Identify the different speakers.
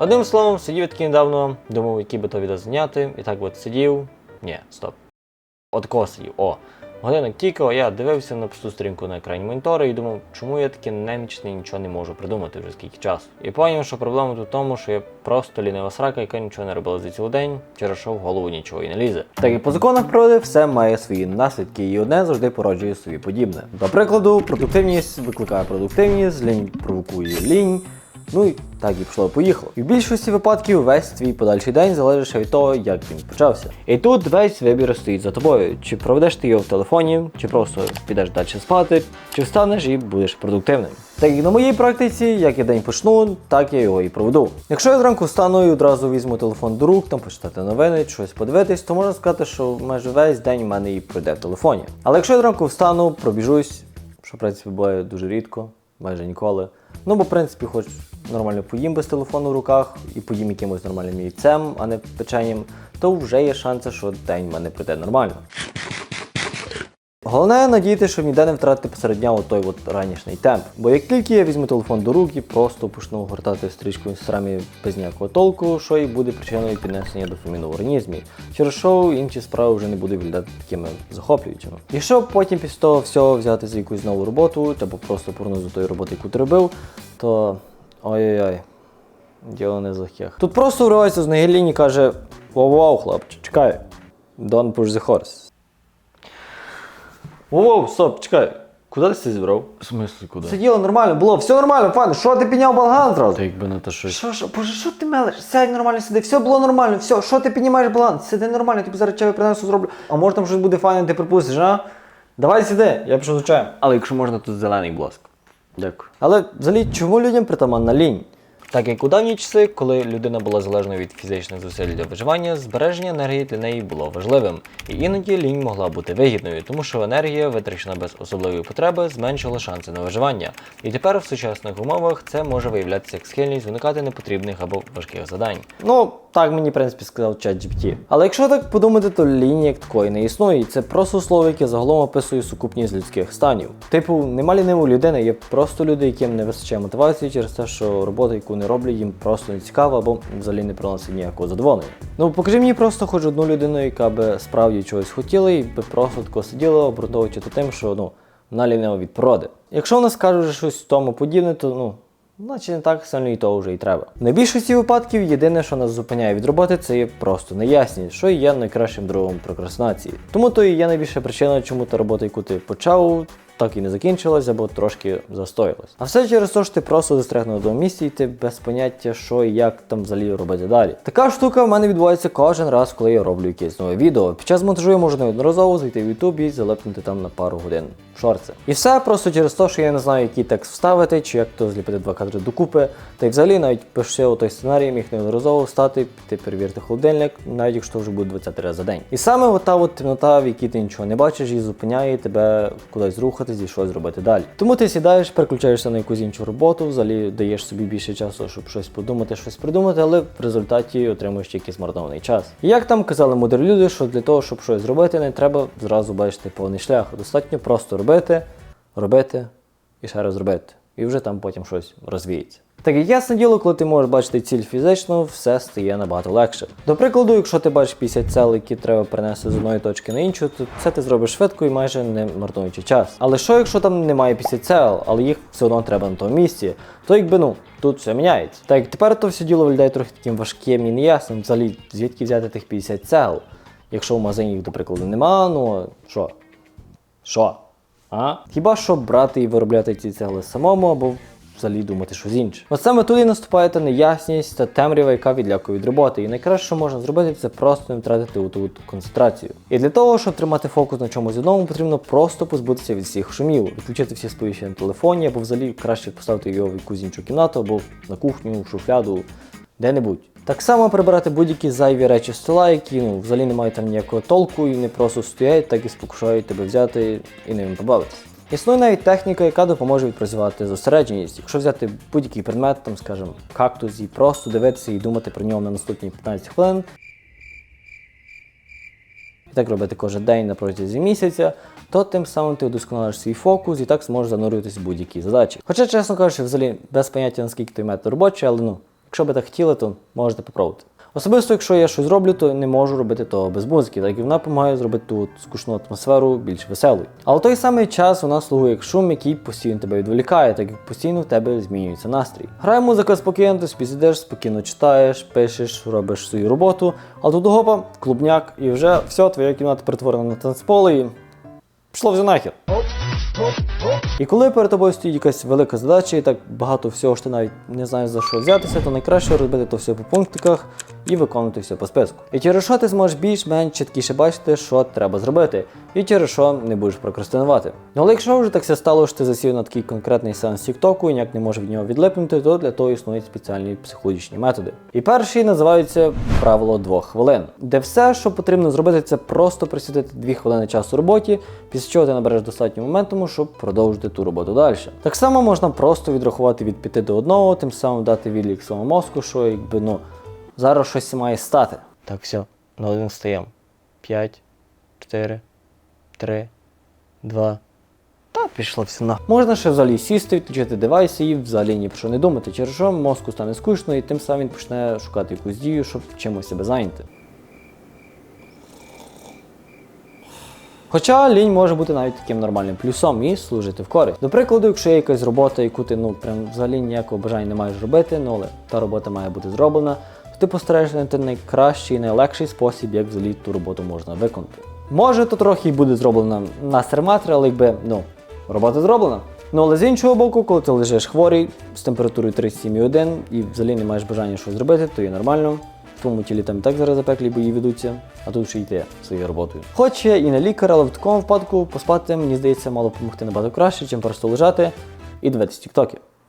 Speaker 1: Одним словом, сидів такий недавно, думав, який би то відео зняти, і так от сидів. Ні, стоп. От кого. О. Годинник тікав, я дивився на пусту сторінку на екрані монітора і думав, чому я такий немічний нічого не можу придумати вже скільки часу. І поняв, що проблема тут в тому, що я просто лінива срака, яка нічого не робила за цілий день, через що в голову нічого і не лізе. Так і по законах природи все має свої наслідки, і одне завжди породжує собі подібне. До прикладу, продуктивність викликає продуктивність, лінь провокує лінь. Ну і так і пішло поїхало. І в більшості випадків весь твій подальший день залежить від того, як він почався. І тут весь вибір стоїть за тобою. Чи проведеш ти його в телефоні, чи просто підеш далі спати, чи встанеш і будеш продуктивним. Так як на моїй практиці, як я день почну, так я його і проведу. Якщо я зранку встану і одразу візьму телефон до рук, там почитати новини, щось подивитись, то можна сказати, що майже весь день у мене і пройде в телефоні. Але якщо я зранку встану, пробіжусь, що в принципі буває дуже рідко, майже ніколи. Ну, бо в принципі, хоч нормально поїм без телефону в руках і поїм якимось нормальним яйцем, а не печенням, то вже є шанси, що день в мене пройде нормально. Головне надіяти, що ніде не втратити посеред дня той от ранішній темп. Бо як тільки я візьму телефон до рук і просто почну гортати стрічку в інстаграмі без ніякого толку, що і буде причиною піднесення дофаміну в організмі, через що інші справи вже не будуть виглядати такими захоплюючими. І щоб потім після того всього взяти за якусь нову роботу, або просто повернути до тої роботи, яку ти робив, то ой-ой-ой. Діло не з легких. Тут просто вривається з і каже: Вау-вау, хлопче, чекай. Don't push the horse. Воу, стоп, чекай. Куди ти це зібрав?
Speaker 2: В смислі куди?
Speaker 1: Сиділо нормально, було, все нормально, пане. Що ти підняв балаган зразу?
Speaker 2: Та якби на те щось.
Speaker 1: Що, що, боже, що ти мелиш? Сядь нормально сиди, все було нормально, все, що ти піднімаєш баланс? Сиди нормально, тобі зараз чаю принесу зроблю. А може там щось буде файне, ти припустиш, а? Давай сиди, я пішов за чаєм. Але якщо можна, тут зелений, будь ласка.
Speaker 2: Дякую.
Speaker 1: Але взагалі, чому людям притаманна лінь? Так як у давні часи, коли людина була залежною від фізичних зусиль для виживання, збереження енергії для неї було важливим. І іноді лінь могла бути вигідною, тому що енергія, витрачена без особливої потреби, зменшила шанси на виживання. І тепер в сучасних умовах це може виявлятися як схильність уникати непотрібних або важких завдань. Ну, так мені, в принципі, сказав ChatGPT. Але якщо так подумати, то лінії як такої не існує. Це просто слово, яке загалом описує сукупність людських станів. Типу, нема лінивої людини, є просто люди, яким не вистачає мотивації через те, що робота, яку не роблять, їм просто не цікава або взагалі не приносить ніякого задоволення. Ну покажи мені просто хоч одну людину, яка би справді чогось хотіла, і би просто тако сиділа, обґрунтовуючи то тим, що ну вона лінива від природи. Якщо вона скаже щось тому подібне, то ну. Значить не так сильно і того вже і треба. В більшості випадків єдине, що нас зупиняє від роботи, це є просто неясність, що є найкращим другом прокрастинації. Тому то і є найбільша причина, чому та робота, яку ти почав, так і не закінчилась або трошки застоялась. А все через те, що ти просто застряг на одному місці і ти без поняття, що і як там взагалі робити далі. Така штука в мене відбувається кожен раз, коли я роблю якесь нове відео. Під час монтажу я можу неодноразово зайти в YouTube і залипнути там на пару годин. Шорти. І все просто через те, що я не знаю, який текст вставити, чи як то зліпити два кадри докупи. Та й взагалі навіть пише той сценарій, міг неодноразово встати, піти перевірити холодильник, навіть якщо вже буде 20 разів за день. І саме ота от темнота, в якій ти нічого не бачиш, і зупиняє тебе кудись рухатись і щось зробити далі. Тому ти сідаєш, переключаєшся на якусь іншу роботу, взагалі даєш собі більше часу, щоб щось подумати, щось придумати, але в результаті отримуєш тільки змарнований час. Як там казали мудрі люди, що для того, щоб щось зробити, не треба зразу бачити повний шлях. Достатньо просто робити, робити і ще раз робити. І вже там потім щось розвіється. Так як ясне діло, коли ти можеш бачити ціль фізично, все стає набагато легше. До прикладу, якщо ти бачиш 50 цел, які треба перенести з одної точки на іншу, то це ти зробиш швидко і майже не марнуючи час. Але що, якщо там немає 50 цел, але їх все одно треба на тому місці, то якби ну. Тут все міняється. Так як тепер то все діло виглядає трохи таким важким і неясним, взагалі звідки взяти тих 50 цел. Якщо в магазині їх, до прикладу, нема, ну що? Що? А? Хіба що брати і виробляти ці цегли самому або взагалі думати щось інше. От саме туди наступає та неясність та темрява, яка відлякує від роботи. І найкраще, що можна зробити, це просто не втратити у ту концентрацію. І для того, щоб тримати фокус на чомусь одному, потрібно просто позбутися від всіх шумів, відключити всі сповіщення на телефоні, або взагалі краще поставити його в якусь іншу кімнату, або на кухню, в шуфляду, де-небудь. Так само прибирати будь-які зайві речі з стола, які ну, взагалі не мають там ніякого толку і не просто стоять, так і спокушають тебе взяти і ним побавитися. Існує навіть техніка, яка допоможе відпрацювати зосередженість. Якщо взяти будь-який предмет, там, скажімо, кактус, і просто дивитися і думати про нього на наступні 15 хвилин. І так робити кожен день на протязі місяця, то тим самим ти удосконалиш свій фокус і так зможеш занурюватися в будь-які задачі. Хоча, чесно кажучи, взагалі без поняття наскільки той метод робочий, але ну. Якщо би так хотіли, то можете попробувати. Особисто, якщо я щось роблю, то не можу робити того без музики, так і вона допомагає зробити ту скучну атмосферу більш веселою. Але в той самий час вона слугує як шум, який постійно тебе відволікає, так як постійно в тебе змінюється настрій. Грає музика спокійно, ти сидиш, спокійно читаєш, пишеш, робиш свою роботу, а тут гопа, клубняк, і вже все, твоя кімната перетворена на танцполе і пішло вже нахер. І коли перед тобою стоїть якась велика задача, і так багато всього що ти навіть не знаєш за що взятися, то найкраще робити то все по пунктиках і виконувати все по списку. І через що ти зможеш більш-менш чіткіше бачити, що треба зробити, і через що не будеш прокрастинувати. Ну але якщо вже так все стало, що ти засів на такий конкретний сеанс Тіктоку і ніяк не можеш від нього відлипнути, то для того існують спеціальні психологічні методи. І перший називається правило двох хвилин, де все, що потрібно зробити, це просто присвятити дві хвилини часу роботі, після чого ти набереш достатньо моментуму, щоб продовжити ту роботу далі. Так само можна просто відрахувати від 5 до 1, тим самим дати відлік своєму мозку, що якби ну зараз щось має стати. Так, все, на один стаємо. 5, 4, 3, 2. Та пішла все на. Можна ще взагалі сісти, відключити девайси і взагалі ні про що не думати, через що мозку стане скучно, і тим самим він почне шукати якусь дію, щоб чимось себе зайняти. Хоча лінь може бути навіть таким нормальним плюсом і служити в користь. До прикладу, якщо є якась робота, яку ти ну прям взагалі ніякого бажання не маєш робити, ну але та робота має бути зроблена, ти постараєшся знайти найкращий і найлегший спосіб, як взагалі ту роботу можна виконати. Може, то трохи буде зроблено на серматрі, але якби ну робота зроблена. Ну але з іншого боку, коли ти лежиш хворий з температурою 37,1 і взагалі не маєш бажання щось зробити, то є нормально. В твоєму тілі там так зараз запеклі бої ведуться, а тут ще йти своєю роботою. Хоч я і не лікар, але в такому випадку поспати, мені здається, мало допомогти набагато краще, чим просто лежати і дивитися тіктоки.